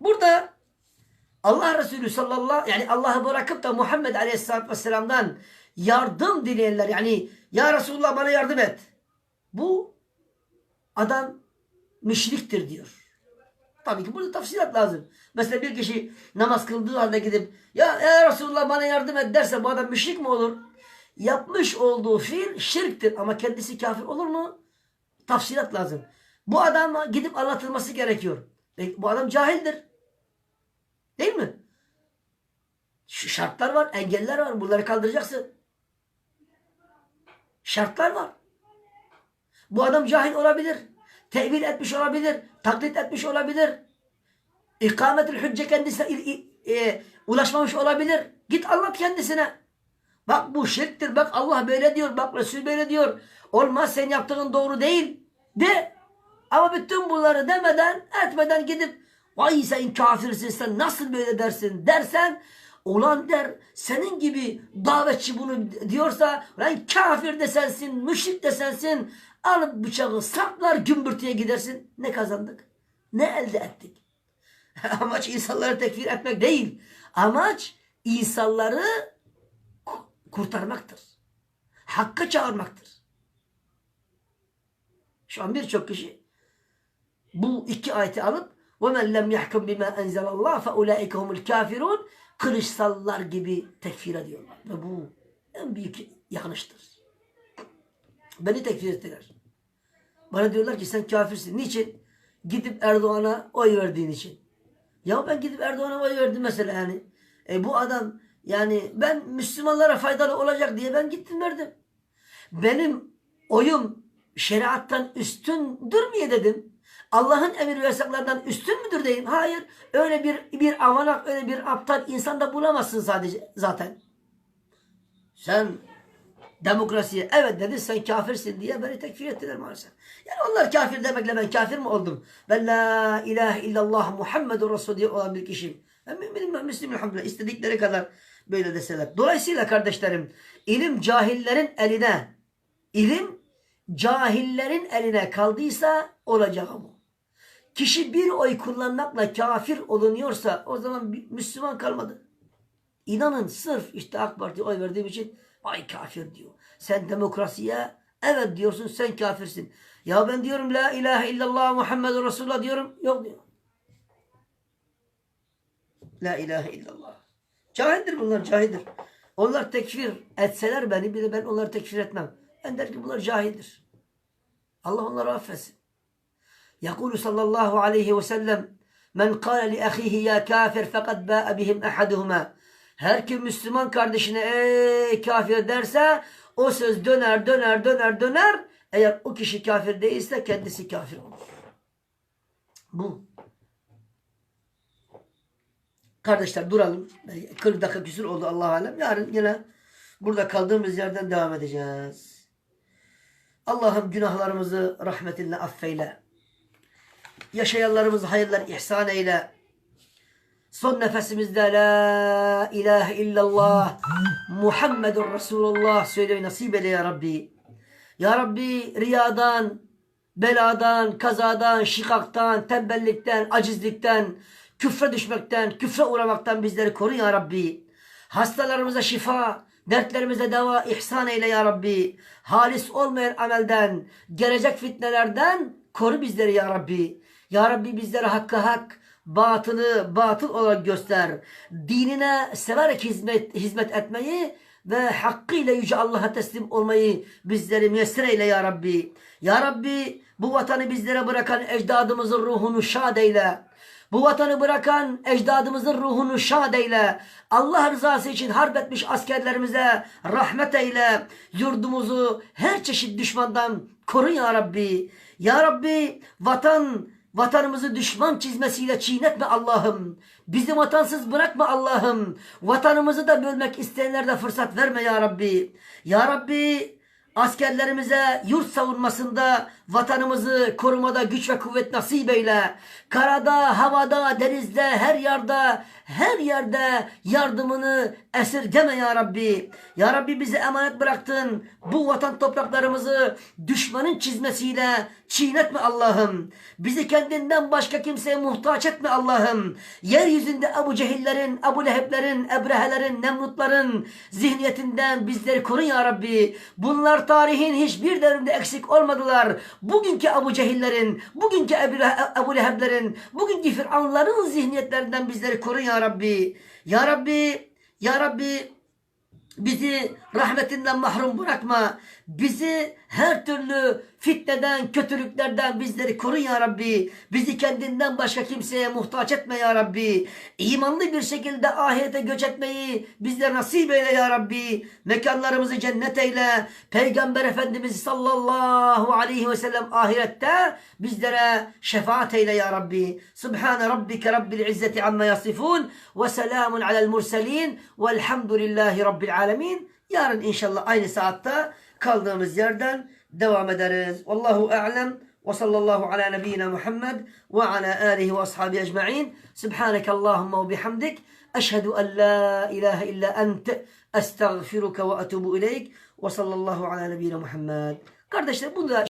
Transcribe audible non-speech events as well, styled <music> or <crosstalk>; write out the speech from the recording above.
Burada Allah Resulü sallallahu yani Allah'ı bırakıp da Muhammed Aleyhisselatü Vesselam'dan yardım dileyenler yani ya Resulullah bana yardım et. Bu adam müşriktir diyor. Tabii ki burada tafsilat lazım. Mesela bir kişi namaz kıldığı halde gidip ya, ya Resulullah bana yardım et derse bu adam müşrik mi olur? Yapmış olduğu fiil şirktir ama kendisi kafir olur mu? Tafsilat lazım. Bu adama gidip anlatılması gerekiyor. Belki bu adam cahildir. Değil mi? Şu şartlar var, engeller var. Bunları kaldıracaksın. Şartlar var. Bu adam cahil olabilir. Tevil etmiş olabilir. Taklit etmiş olabilir. İkametül hücce kendisine il- e, ulaşmamış olabilir. Git anlat kendisine. Bak bu şirktir. Bak Allah böyle diyor. Bak Resul böyle diyor. Olmaz sen yaptığın doğru değil. De. Ama bütün bunları demeden etmeden gidip vay sen kafirsin sen nasıl böyle dersin? Dersen olan der senin gibi davetçi bunu diyorsa lan kafir de sensin müşrik de sensin. Alıp bıçağı saplar gümbürtüye gidersin. Ne kazandık? Ne elde ettik? <laughs> Amaç insanları tekfir etmek değil. Amaç insanları ku- kurtarmaktır. Hakka çağırmaktır. Şu an birçok kişi bu iki ayeti alıp وَمَنْ لَمْ يَحْكُمْ بِمَا اَنْزَلَ اللّٰهِ فَاُولَٰئِكَ هُمُ الْكَافِرُونَ Kılıçsallar gibi tekfir ediyorlar. Ve bu en büyük yanlıştır. Beni tekfir ettiler. Bana diyorlar ki sen kafirsin. Niçin? Gidip Erdoğan'a oy verdiğin için. Ya ben gidip Erdoğan'a oy verdim mesela yani. E bu adam yani ben Müslümanlara faydalı olacak diye ben gittim verdim. Benim oyum şeriattan üstündür müye dedim. Allah'ın emir ve yasaklarından üstün müdür dedim. Hayır. Öyle bir bir avanak, öyle bir aptal insan da bulamazsın sadece zaten. Sen demokrasiye evet dedi sen kafirsin diye beni tekfir ettiler maalesef. Yani onlar kafir demekle ben kafir mi oldum? Ben la ilahe illallah Muhammedun Resul diye olan bir kişiyim. Ben müminim ben Müslüman elhamdülillah. İstedikleri kadar böyle deseler. Dolayısıyla kardeşlerim ilim cahillerin eline ilim cahillerin eline kaldıysa olacağı bu. Kişi bir oy kullanmakla kafir olunuyorsa o zaman Müslüman kalmadı. İnanın sırf işte AK Parti'ye oy verdiğim için vay kafir diyor. Sen demokrasiye evet diyorsun sen kafirsin. Ya ben diyorum la ilahe illallah Muhammedun Resulullah diyorum. Yok diyor. La ilahe illallah. Cahildir bunlar cahildir. Onlar tekfir etseler beni bile ben onları tekfir etmem. Ben der ki bunlar cahildir. Allah onları affetsin. يقول صلى الله عليه وسلم men قال لأخيه ya kafir fakat ba'a bihim ahaduhuma. Her kim Müslüman kardeşine ey kafir derse o söz döner döner döner döner. Eğer o kişi kafir değilse kendisi kafir olur. Bu. Kardeşler duralım. 40 dakika küsur oldu Allah alem. Yarın yine burada kaldığımız yerden devam edeceğiz. Allah'ım günahlarımızı rahmetinle affeyle. Yaşayanlarımızı hayırlar ihsan eyle. Son nefesimizde la ilahe illallah Muhammedun Resulullah söylemeyi nasip eyle ya Rabbi. Ya Rabbi riyadan, beladan, kazadan, şikaktan, tembellikten, acizlikten, küfre düşmekten, küfre uğramaktan bizleri koru ya Rabbi. Hastalarımıza şifa, dertlerimize deva ihsan eyle ya Rabbi. Halis olmayan amelden, gelecek fitnelerden koru bizleri ya Rabbi. Ya Rabbi bizlere hakkı hak, batılı batıl olarak göster. Dinine severek hizmet, hizmet etmeyi ve hakkıyla Yüce Allah'a teslim olmayı bizleri müyesser eyle ya Rabbi. Ya Rabbi bu vatanı bizlere bırakan ecdadımızın ruhunu şad eyle. Bu vatanı bırakan ecdadımızın ruhunu şad eyle. Allah rızası için harp etmiş askerlerimize rahmet eyle. Yurdumuzu her çeşit düşmandan koru ya Rabbi. Ya Rabbi vatan Vatanımızı düşman çizmesiyle çiğnetme Allah'ım. Bizi vatansız bırakma Allah'ım. Vatanımızı da bölmek isteyenlere fırsat verme ya Rabbi. Ya Rabbi askerlerimize yurt savunmasında vatanımızı korumada güç ve kuvvet nasip eyle. Karada, havada, denizde, her yerde her yerde yardımını esirgeme ya Rabbi. Ya Rabbi bize emanet bıraktın. Bu vatan topraklarımızı düşmanın çizmesiyle çiğnetme Allah'ım. Bizi kendinden başka kimseye muhtaç etme Allah'ım. Yeryüzünde Ebu Cehillerin, Ebu Leheblerin, Ebrehelerin, Nemrutların zihniyetinden bizleri koru ya Rabbi. Bunlar tarihin hiçbir devrinde eksik olmadılar. Bugünkü Ebu Cehillerin, bugünkü Ebu, Leheblerin, bugünkü Firavunların zihniyetlerinden bizleri koru ya Rabbi. Ya Rabbi, Ya Rabbi Bizi rahmetinden mahrum bırakma. Bizi her türlü fitneden, kötülüklerden bizleri koru ya Rabbi. Bizi kendinden başka kimseye muhtaç etme ya Rabbi. İmanlı bir şekilde ahirete göç etmeyi bizlere nasip eyle ya Rabbi. Mekanlarımızı cennet eyle. Peygamber Efendimiz sallallahu aleyhi ve sellem ahirette bizlere şefaat eyle ya Rabbi. Subhane rabbike rabbil izzeti amma yasifun ve selamun alel murselin velhamdülillahi rabbil alemin. Yarın inşallah aynı saatte kaldığımız yerden devam ederiz. Vallahu a'lem ve sallallahu ala nebiyyina Muhammed ve ala alihi ve ashabi ecma'in. Subhaneke Allahumma ve bihamdik. Eşhedü en la ilahe illa ent. Estağfiruke ve etubu ileyk. Ve sallallahu ala nebiyyina Muhammed. Kardeşler bunu da